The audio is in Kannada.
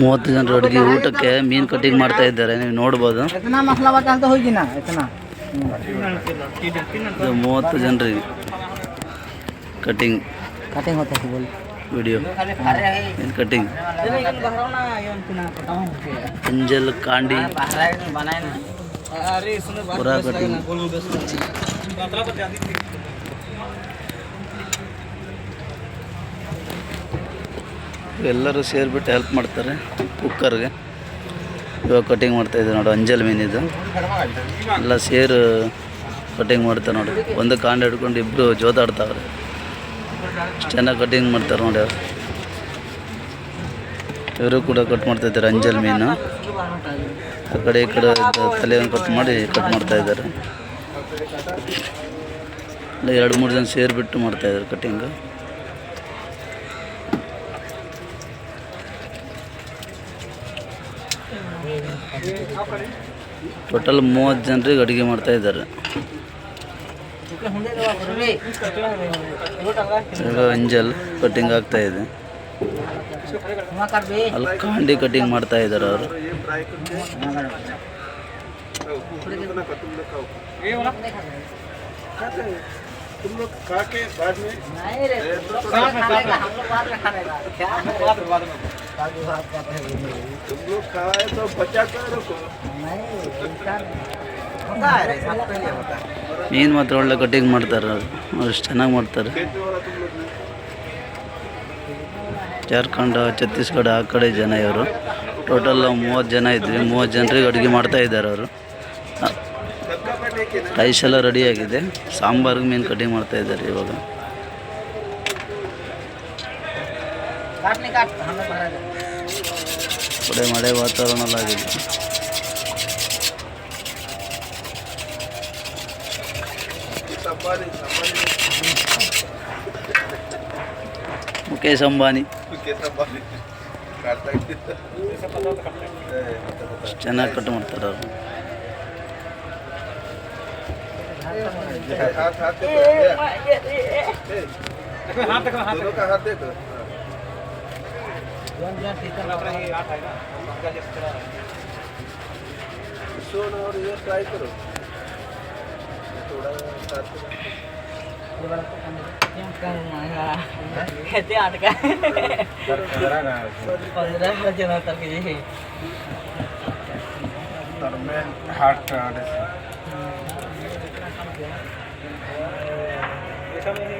ಮೂವತ್ತು ಜನರ ಅಡುಗೆ ಊಟಕ್ಕೆ ಮೀನು ಕಟಿಂಗ್ ಮಾಡ್ತಾ ಇದ್ದಾರೆ ನೀವು ನೋಡ್ಬೋದು. ಮೂವತ್ತು ಜನರಿಗೆ ಕಟಿಂಗ್ ವಿಡಿಯೋ. ಕಟಿಂಗ್. ಅಂಜಲ್ ಕಾಂಡಿ. ಪುರಾ ಕಟಿಂಗ್. ಎಲ್ಲರೂ ಸೇರಿಬಿಟ್ಟು ಹೆಲ್ಪ್ ಮಾಡ್ತಾರೆ, ಕುಕ್ಕರ್ಗೆ. ಇವಾಗ ಕಟಿಂಗ್ ಮಾಡ್ತಾ ಇದ್ದಾರೆ ನೋಡು, ಅಂಜಲ್ ಮೀನಿದು ಎಲ್ಲ ಸೇರು ಕಟಿಂಗ್ ಮಾಡ್ತಾರೆ ನೋಡಿ. ಒಂದು ಕಾಂಡ ಹಿಡ್ಕೊಂಡು ಇಬ್ಬರು ಜೋತಾಡ್ತಾವ್ರೆ ಚೆನ್ನಾಗಿ ಕಟಿಂಗ್ ಮಾಡ್ತಾರೆ ನೋಡಿ ಅವ್ರು. ಇವರು ಕೂಡ ಕಟ್ ಮಾಡ್ತಾ ಇದ್ದಾರೆ ಅಂಜಲ್ ಮೀನು. ಆ ಕಡೆ ಈ ಕಡೆ ತಲೆಯನ್ನು ಕಟ್ ಮಾಡಿ ಕಟ್ ಮಾಡ್ತಾ ಇದ್ದಾರೆ. ಇಲ್ಲ ಎರಡು ಮೂರು ಜನ ಸೇರಿಬಿಟ್ಟು ಮಾಡ್ತಾ ಇದ್ದಾರೆ ಕಟಿಂಗು ಟೋಟಲ್ ಮೂವತ್ತು ಜನರಿಗೆ ಅಡುಗೆ ಮಾಡ್ತಾ ಇದ್ದಾರೆ. ಅಂಜಲ್ ಕಟಿಂಗ್ ಆಗ್ತಾ ಇದೆ. ಅಲ್ಲಿ ಕಾಂಡಿ ಕಟಿಂಗ್ ಮಾಡ್ತಾ ಇದ್ದಾರೆ ಅವರು. तुम लोग खा के बाद में नहीं रे हम लोग बाद में खाने का क्या तुम लोग खाए तो बचा कर रखो होता है रे सब पहले होता है ಮೀನು ಮಾತ್ರ ಒಳ್ಳೆ ಕಟಿಂಗ್ ಮಾಡ್ತಾರೆ ಅವರು ಅಷ್ಟು ಚೆನ್ನಾಗಿ ಮಾಡ್ತಾರೆ खेत वाला तुम लोग ने ಜಾರ್ಖಂಡ್ ಛತ್ತೀಸ್ಗಢ ಆ ಕಡೆ ಜನ ಇವರು ಟೋಟಲ್ ಮೂವತ್ತು ಜನ ಇದ್ವಿ ಮೂವತ್ತು ಜನರಿಗೆ ಅಡುಗೆ ಮಾಡ್ತಾ ಇದ್ದಾರೆ ಅವರು सबका बैठे के ना ರೈಸ್ ಎಲ್ಲ ರೆಡಿಯಾಗಿದೆ ಸಾಂಬಾರ್ಗೆ ಮೀನು ಕಟಿಂಗ್ ಮಾಡ್ತಾ ಇದ್ದಾರೆ ಇವಾಗ. ಮಳೆ ವಾತಾವರಣ ಎಲ್ಲ ಆಗಿದೆ. ಮುಖೇಶ್ ಅಂಬಾನಿ. ಚೆನ್ನಾಗಿ ಕಟ್ ಮಾಡ್ತಾರೆ ಅವರು. हाथ हाथ देखो दोनों का हाथ देखो सोन और ये ट्राई करो थोड़ा साथ में कैसे अटका पंद्रह बजे तक ये हार्ट coming here.